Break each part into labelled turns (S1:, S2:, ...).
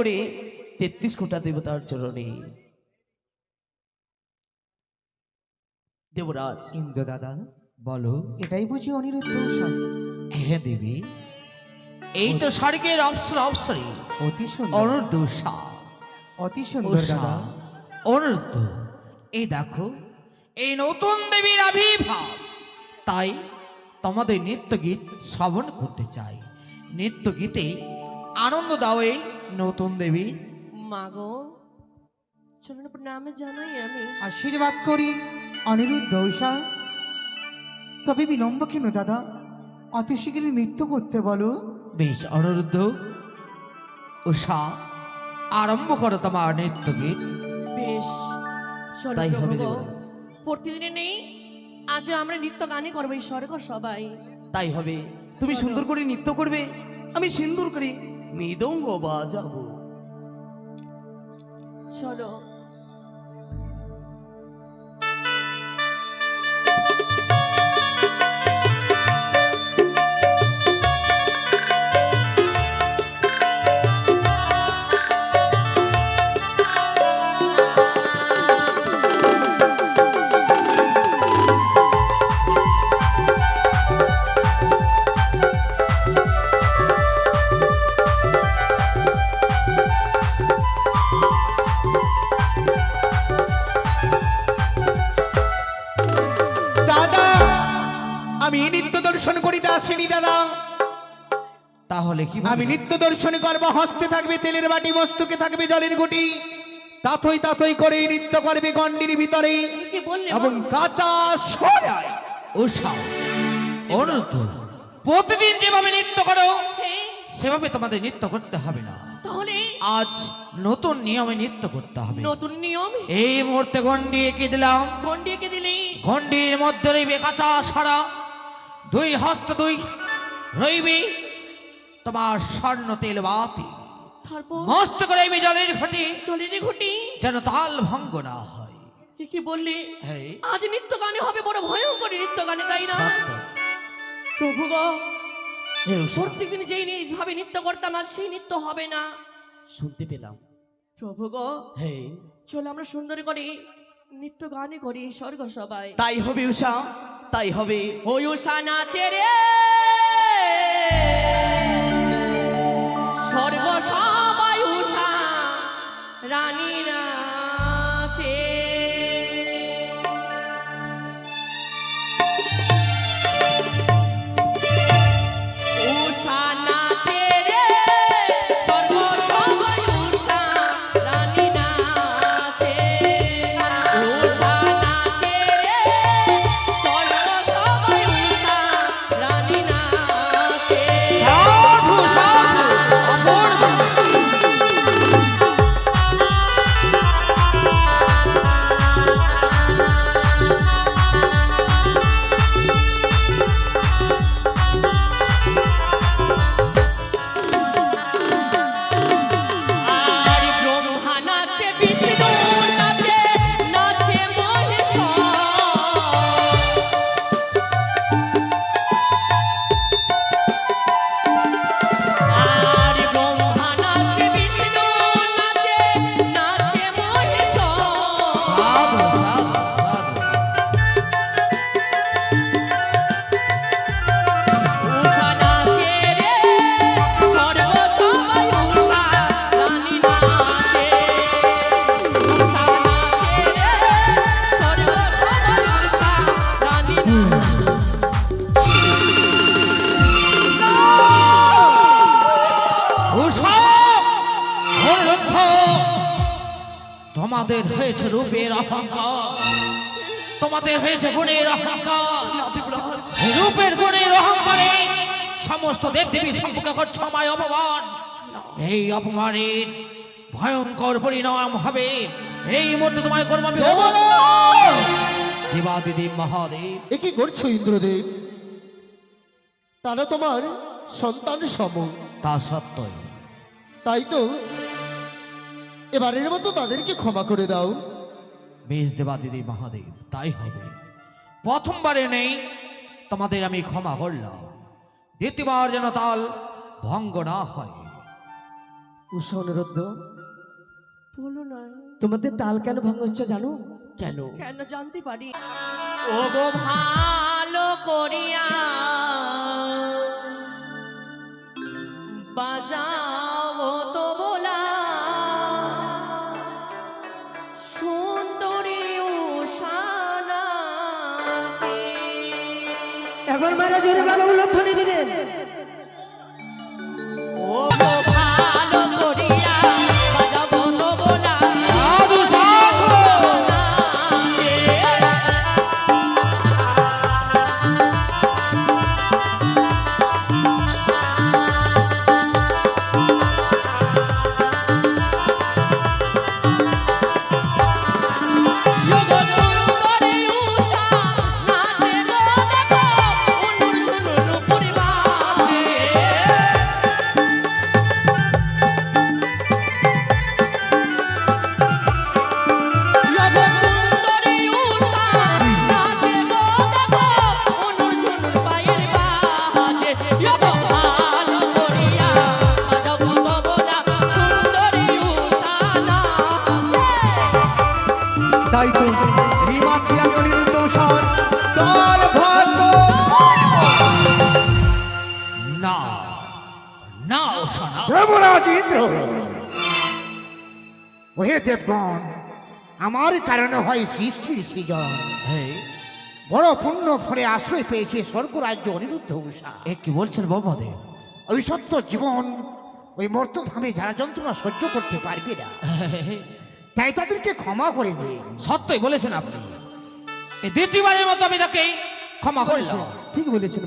S1: করে তেত্রিশ কোটা দেবতার চরণে। দেবরাজ।
S2: ইন্দ্র দাদা বলো
S3: এটাই বুঝি অনিরুদ্ধ
S2: হ্যাঁ দেবী
S4: এই তো স্বর্গের অপসর অপসরে
S3: অতি অতি সুন্দর দাদা।
S4: অনুরুদ্ধ এই দেখো এই নতুন দেবীর আবির্ভাব। তাই তোমাদের নৃত্য গীত শ্রবণ করতে চাই। নৃত্য গীতে আনন্দ দাও এই নতুন দেবী
S5: মাগো প্রণামে জানাই আমি।
S3: আশীর্বাদ করি অনিরুদ্ধ উষা তবে বিলম্ব কেন দাদা? অতি শীঘ্রই নৃত্য করতে বলো।
S4: বেশ অনুরুদ্ধ ঊষা আরম্ভ করো তোমার নৃত্য গীত
S5: বেশ
S1: তাই হবে দেবরাজ।
S5: প্রতিদিনে নেই আজ আমরা নৃত্য গানে করব এই স্বর্গ সবাই।
S1: তাই হবে। তুমি সুন্দর করে নৃত্য করবে আমি সুন্দর করে। মৃদঙ্গ বাজাবো।
S5: চলো।
S4: তাহলে কি
S2: আমি নিত্য দর্শন করব হস্তে থাকবে তেলের বাটি বস্তুকে থাকবে জলের গুটি। তাতই তাতই করে নৃত্য করবে গন্ডির ভিতরে। এবং? কাঁচা
S4: অনুরুদ্ধ প্রতিদিন যেভাবে নৃত্য করো সেভাবে তোমাদের নৃত্য করতে হবে না।
S5: তাহলে?
S4: আজ নতুন নিয়মে নৃত্য করতে হবে।
S5: নতুন নিয়ম?
S4: এই মুহূর্তে গন্ডি এঁকে দিলাম।
S5: গন্ডি এঁকে দিলে?
S4: গন্ডির মধ্যে রইবে কাঁচা সারা। দুই হস্ত দুই রইবে। তোমার স্বর্ণ তেল বাতি। মস্ত করে রইবে জলের ঘটে
S5: চলিরে ঘটি?
S4: যেন তাল ভঙ্গ না হয়।
S5: কি বললে? আজ নৃত্য গানে হবে বড় ভয়ঙ্কর নৃত্য গানে তাই না? প্রভু গো প্রত্যেকদিন যেই ভাবে নৃত্য করতাম আর সেই নৃত্য হবে না।
S1: শুনতে পেলাম।
S5: প্রভু গো
S1: হে
S5: চলো আমরা সুন্দর করে নৃত্য গানে করি স্বর্গ সবাই
S1: তাই হবে উষা তাই হবে।
S5: ওই উষা নাচে রে।
S4: অহংকার। তোমাদের হয়েছে গুণের অহংকার। রূপের গুণের অহংকারে সমস্ত দেব দেবীর সম্পর্কে করছ আমায় অপমান। এই অপমানের ভয়ঙ্কর পরিণাম হবে। এই মুহূর্তে তোমায় করব আমি দেবাদিদি মহাদেব।
S6: এ কি করছ ইন্দ্রদেব? তারা তোমার সন্তান সম।
S4: তা সত্যই
S6: তাই তো এবারের মতো তাদেরকে ক্ষমা করে দাও।
S4: বেশ দেবাদিদি মহাদেব তাই হবে। প্রথমবারে নেই তোমাদের আমি ক্ষমা করলাম। দ্বিতীয়বার যেন তাল ভঙ্গ না হয়।
S7: উষা অনুরোধ
S5: বলো না।
S7: তোমাদের তাল কেন ভঙ্গ হচ্ছে জানো?
S1: কেন?
S5: কেন জানতে পারি। ও গো ভালো করিয়া বাজাও
S7: একবার মারা জোরে বাবা উল্লধ্বনি দিলেন।
S2: তাই তো এই মাতৃ আমি অনিরুদ্ধ উষার দল ভাগ্য।
S4: না না
S8: দেবরাজ ইন্দ্র। ওহে দেবগণ আমার কারণে হয় সৃষ্টির সৃজন। বড় পুণ্য ফলে আশ্রয় পেয়েছে স্বর্গরাজ্য অনিরুদ্ধ উষা
S4: এ কি বলছেন বাবাদেব
S8: ওই সত্য জীবন ওই মর্তধামে যারা যন্ত্রণা সহ্য করতে পারবে না। তাই তাদেরকে ক্ষমা করে দিন।
S4: সত্যই বলেছেন আপনি। এই দ্বিতীয়বারের মতো আমি তাকে ক্ষমা করেছি।
S7: ঠিক বলেছেন।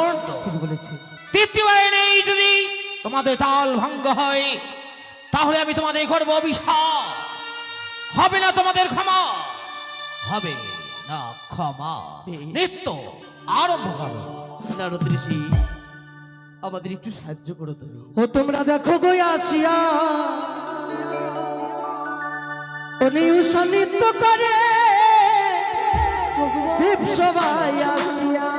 S4: অনন্ত
S7: ঠিক বলেছেন
S4: তৃতীয়বার নেই যদি তোমাদের তাল ভঙ্গ হয় তাহলে আমি তোমাদের করব অভিশাপ। হবে না তোমাদের ক্ষমা। হবে না ক্ষমা। নিত্য আরম্ভ করো।
S1: নারদ ঋষি আমাদের একটু সাহায্য করো তুমি।
S7: ও তোমরা দেখো গো আসিয়া উনি করে। দীপ সবাই আসিয়া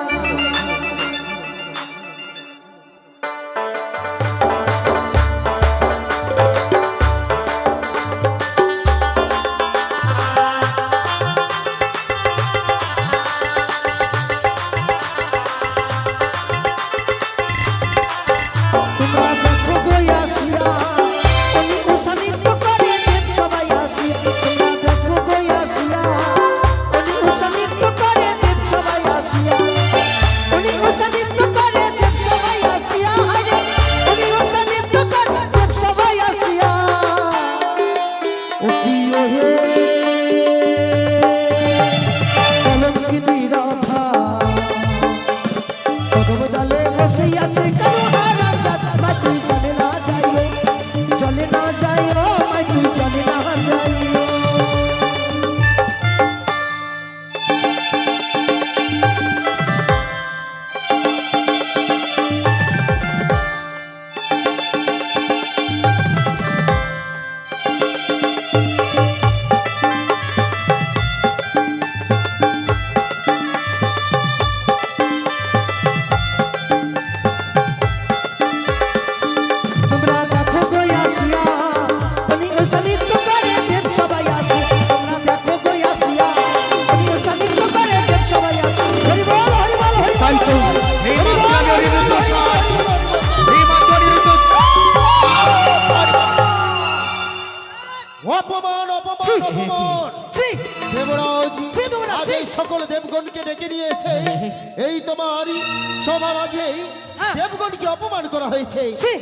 S6: হয়েছে।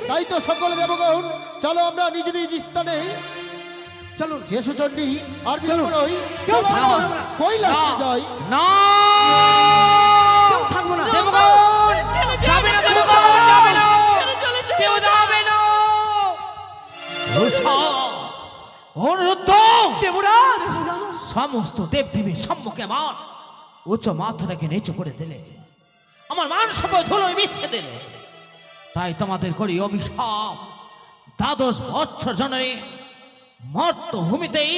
S6: তাই তো সকল দেবগণ চলো আমরা নিজ নিজ স্থানে। চলুন যেসু চণ্ডী আর চলুন। চলো আমরা। কৈলাসে যাই
S4: না।
S7: থাকব না।
S4: যাবে না দেবগণ যাবে না। কেউ যাবে না। অনুরুদ্ধ
S1: দেবরাজ।
S4: সমস্ত দেবদেবীর সম্মুখে আমার উচ্চ মাথাটাকে নিচু করে দিলে আমার মান সবাই ধুলোয় মিশিয়ে দিলে। তাই তোমাদের করি অভিশাপ। দ্বাদশ বৎসর জননী মর্তভূমিতেই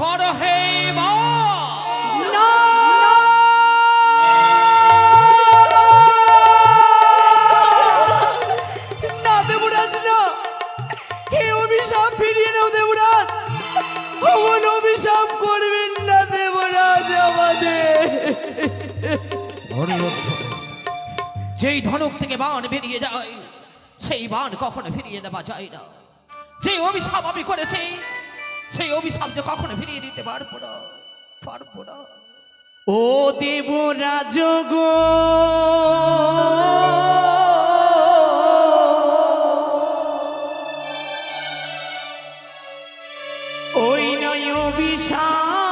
S4: কর হে ফিরিয়ে
S1: অভিশাপ করবেন না
S4: আমাদের। যেই ধনুক থেকে বান বেরিয়ে যায় বান কখনো ফিরিয়ে নেওয়া যায় না যে অভিশাপ আমি করেছি সেই অভিশাপ যে কখনো ফিরিয়ে দিতে পারব না পারব না।
S1: ও দেবরাজ গো। ওই নয় অভিশাপ।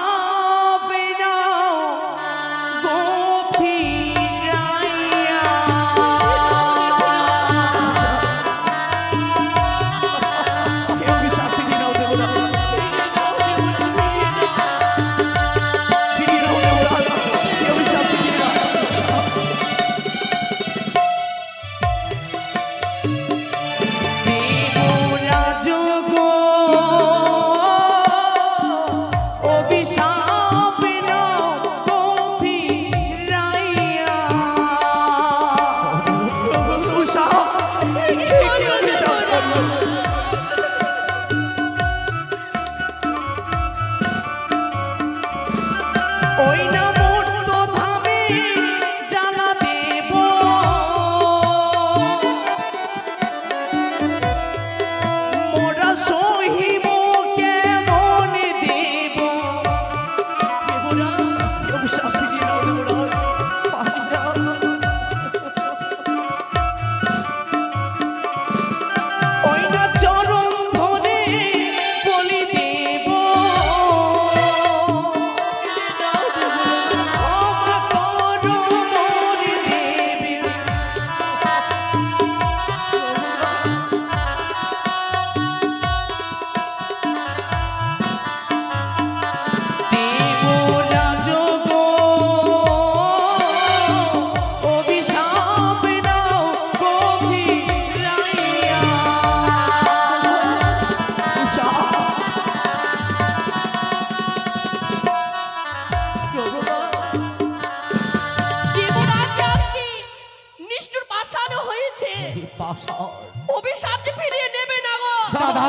S4: পাশার
S5: অভিশাপ যে ফিরিয়ে নেবে না গো।
S3: দাদা।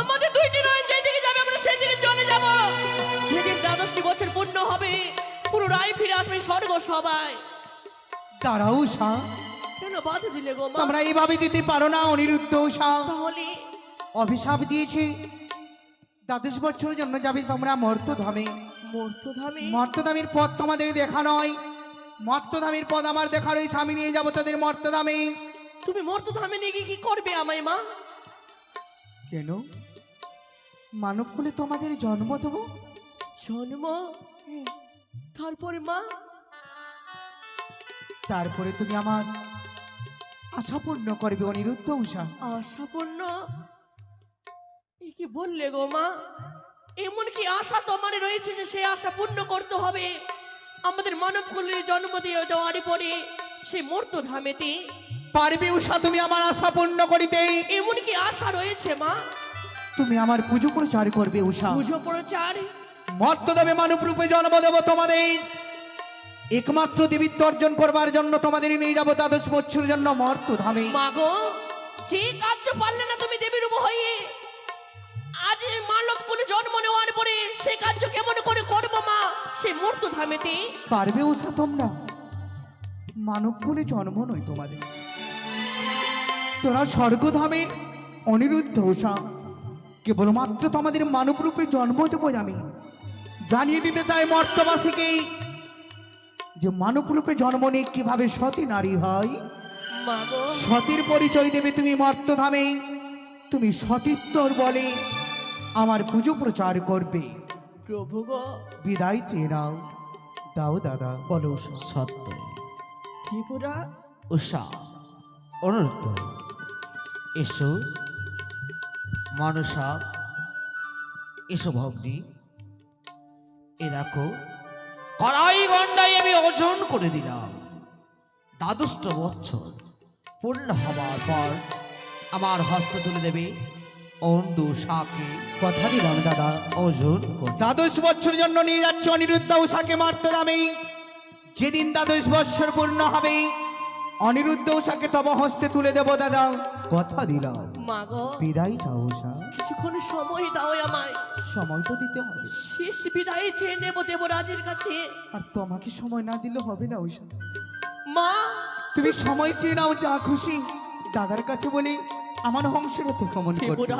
S5: আমাদের দুইটি নয় যেদিকে যাবে আমরা সেই দিকে চলে যাব। যেদিন দ্বাদশটি বছর পূর্ণ হবে পুরো রায় ফিরে আসবে স্বর্গ সবাই
S3: দাঁড়াও উষা।
S5: কেন বাধা দিলে গো মা?
S3: তোমরা এইভাবে দিতে পারো না অনিরুদ্ধ উষা।
S5: তাহলে?
S3: অভিশাপ দিয়েছে। দ্বাদশ বছরের জন্য যাবে তোমরা মর্তধামে।
S5: মূর্তধামে?
S3: মর্তধামের পথ তোমাদের দেখা নয়। মর্তধামের পথ আমার দেখা রয়েছে আমি নিয়ে যাব তাদের মর্তধামে।
S5: তুমি মর্ত ধামে নিয়ে গিয়ে কি করবে আমায় মা?
S3: কেন? মানব কুলে তোমাদের জন্ম দেবো?
S5: জন্ম? তারপরে মা?
S3: তারপরে তুমি আমার আশা পূর্ণ করবে অনিরুদ্ধ উষা
S5: আশাপূর্ণ এ কি বললে গো মা? এমন কি আশা তোমার রয়েছে যে সেই আশা পূর্ণ করতে হবে? আমাদের মানব কুলের জন্ম দিয়ে দেওয়ার পরে সেই মূর্ত ধামেতে
S3: পারবে উষা তুমি আমার আশা পূর্ণ করিতে।
S5: এমন কি আশা রয়েছে মা।
S3: তুমি আমার পুজো প্রচার করবে উষা।
S5: পুজো প্রচার?
S3: মর্ত মর্তদেবে মানব রূপে জন্ম দেব তোমাদের। একমাত্র দেবীত্ব অর্জন করবার জন্য তোমাদের নিয়ে যাব দ্বাদশ বছর জন্য মর্ত ধামে
S5: মাগো যে কার্য পারলে না তুমি দেবীর রূপ হয়ে। আজ এই মানব কুলে জন্ম নেওয়ার পরে সে কার্য কেমন করে করব মা সেই মূর্ত ধামেতে
S3: পারবে উষা তোমরা। মানব কুলে জন্ম নয় তোমাদের। তোরা স্বর্গধামের অনিরুদ্ধ উষা কেবলমাত্র তোমাদের মানবরূপে জন্ম দেবো আমি জানিয়ে দিতে চাই মর্তবাসীকে যে মানবরূপে জন্ম নিয়ে কীভাবে সতী নারী হয়। সতীর পরিচয় দেবে তুমি মর্তধামে। তুমি সতীত্বর বলে আমার পুজো প্রচার করবে।
S5: প্রভু
S3: বিদায় চেয়ে নাও। দাও দাদা। বলো
S4: সত্য।
S5: ত্রিপুরা।
S4: উষা অনুরুদ্ধ। এসো মানুষা এসো ভগ্নি। এ দেখো, কড়াই গন্ডাই আমি অর্জন করে দিলাম। দ্বাদষ্ট বছর পূর্ণ হবার পর আমার হস্ত তুলে দেবে অন্দু শাকে।
S3: কথা দিলাম, দাদা
S4: করবে
S3: দ্বাদশ বছর জন্য নিয়ে যাচ্ছে অনিরুদ্ধ উষাকে মারতে দামে যেদিন দ্বাদশ বৎসর পূর্ণ হবে অনিরুদ্ধ উষাকে তব হস্তে তুলে দেব দাদা। কথা দিলাম।
S5: মাগো
S3: বিদায় চাও উষা।
S5: কিছুক্ষণ সময় দাও আমায়।
S3: সময় তো দিতে হবে।
S5: শেষ বিদায় চেয়ে নেব দেবরাজের কাছে।
S3: আর তোমাকে সময় না দিলে হবে না উষা।
S5: মা!
S3: তুমি সময় চেয়ে নাও যা খুশি। দাদার কাছে বলি আমার হংসের তো গমন করবে।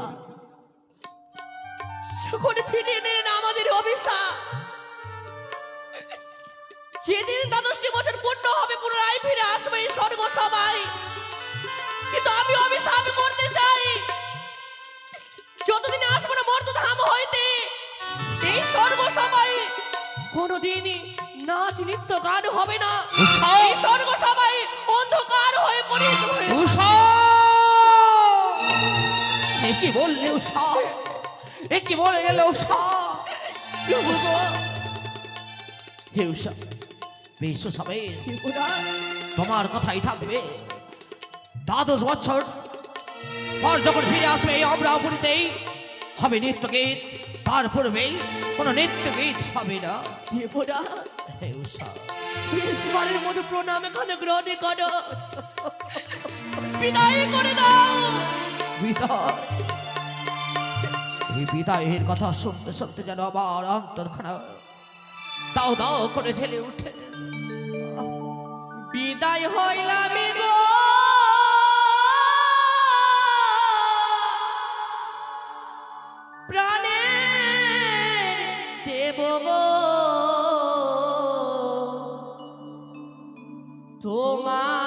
S5: যখন ফিরিয়ে নিলেন আমাদের অভিশাপ? যেদিন দ্বাদশটি বছর পূর্ণ হবে পুনরায় স্বর্গ সবাই। কিন্তু আমি অভিশাপ করতে চাই। যতদিন আসব না মর্ত ধাম হইতে সেই স্বর্গ সবাই কোনোদিনই নাচ নৃত্য গান হবে না। এই স্বর্গ সবাই অন্ধকার হয়ে
S4: এ কি বললে উষা এ কি বলে গেল উষা হে উষা বেশ
S5: ত্রিপুরা
S4: তোমার কথাই থাকবে। দ্বাদশ বছর পর যখন ফিরে আসবে এই অমরাপুরীতেই হবে নৃত্য গীত তার পূর্বেই কোনো নৃত্য গীত হবে না।
S5: ত্রিপুরা
S4: হে উষা।
S5: শেষবারের মতো প্রণাম এখানে গ্রহণ করো। বিদায় করে দাও।
S4: বিদায়। এই বিদায়ের কথা শুনতে শুনতে যেন আমার অন্তরখানা দাও দাও করে ঝেলে উঠে।
S5: বিদায় হইলাম গো। প্রাণে দেব তোমার